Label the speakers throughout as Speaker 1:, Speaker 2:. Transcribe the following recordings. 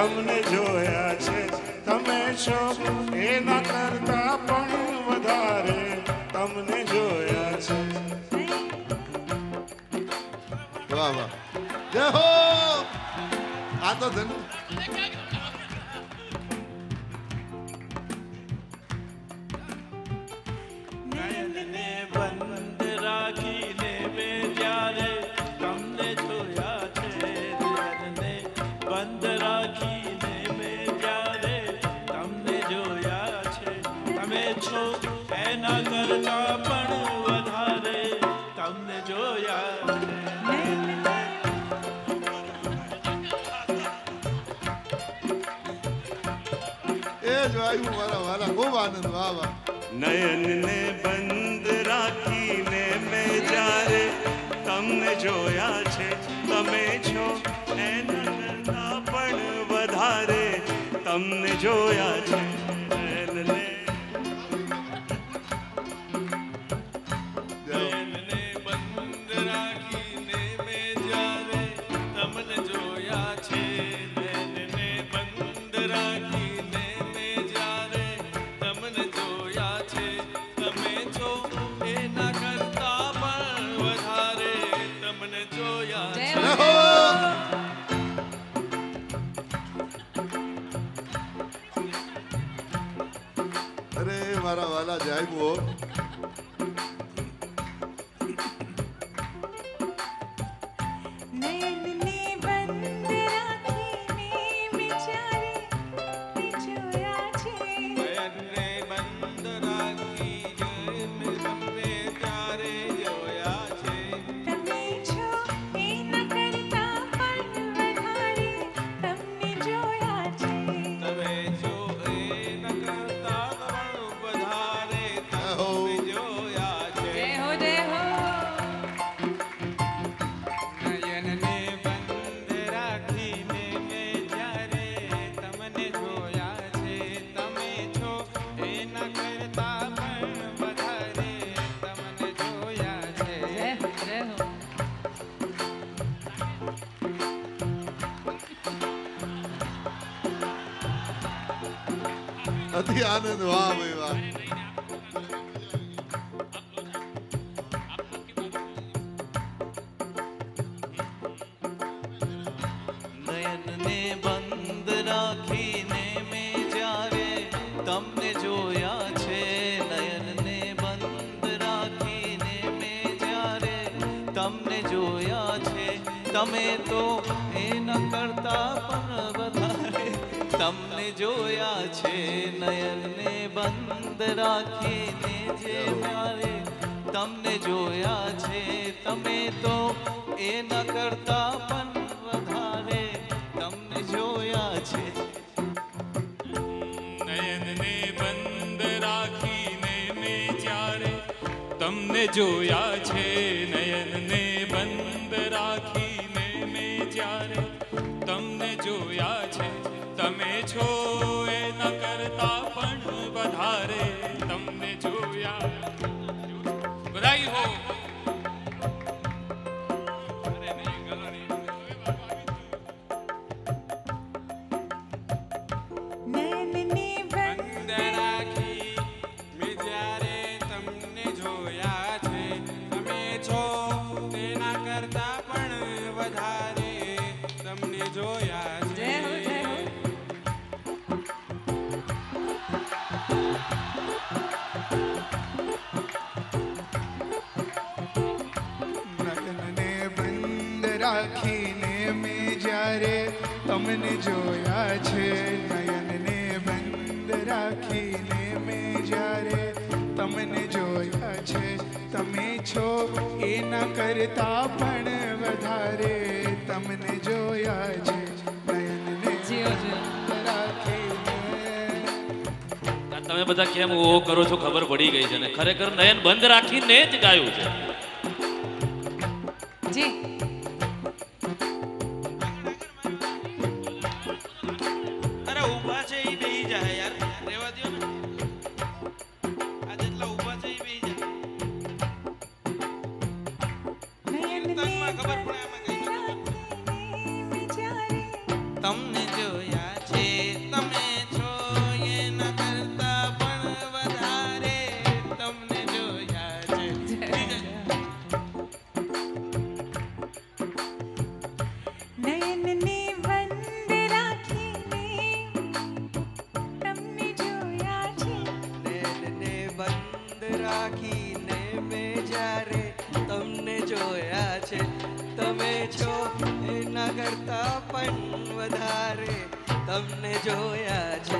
Speaker 1: તમને જોયા છે. તમે છો એના કરતા પણ વધારે તમને જોયા છે.
Speaker 2: વાહ વાહ. જય હો! આ તો ધન એ જ વાયુ મારા વાલા ખૂબ આનંદ વાહ.
Speaker 1: નયનને બંધ રાખીને મેં જ્યારે તમને જોયા છે, તમે છો, એના કરતા પણ વધારે તમને જોયા છે.
Speaker 2: અરે મારા વાલા જય અતિ આનંદ. વાહ ભાઈ, વાહ.
Speaker 3: તમને જોયા છે, નયનને બંધ રાખીને મેં જ્યારે તમને જોયા છે, તમે તો એના કરતા પણ વધારે તમને જોયા છે નયનને બંધ રાખીને જે મારે તમને જોયા છે તમે તો એના કરતા પણ વધારે તમને જોયા છે
Speaker 4: નયનને બંધ રાખીને મેં જ્યારે તમને જોયા છે નયનને રાખીને મેં જ્યારે તમને જોયા છે
Speaker 5: નયનને બંધ
Speaker 6: રાખીને મેં જ્યારે તમને જોયા છે તમે છો એના કરતા પણ વધારે તમને જોયા છે
Speaker 7: તમે બધા કેમ ઓ કરો છો ખબર પડી ગઈ છે ને? ખરેખર નયન બંધ રાખીને જ ગાયું છે.
Speaker 5: જી. રાખીને
Speaker 8: મેં જ્યારે તમને જોયા છે, તમે છો એના કરતા પણ વધારે તમને જોયા છે.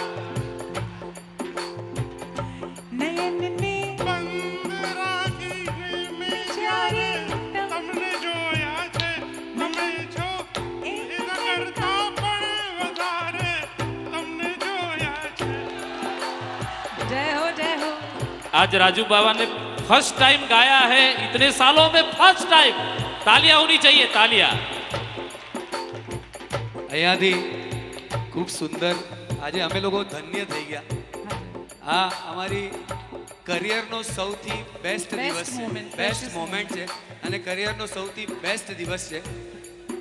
Speaker 7: आज राजू बाबा ने फर्स्ट टाइम गाया है इतने सालों में फर्स्ट टाइम तालियां होनी चाहिए तालियां
Speaker 9: અહીંયાથી ખૂબ સુંદર આજે અમે લોકો ધન્ય થઈ ગયા આ અમારી કરિયરનો સૌથી બેસ્ટ
Speaker 10: Best
Speaker 9: દિવસ છે
Speaker 10: moment,
Speaker 9: બેસ્ટ
Speaker 10: precious
Speaker 9: મોમેન્ટ છે અને કરિયરનો સૌથી બેસ્ટ દિવસ છે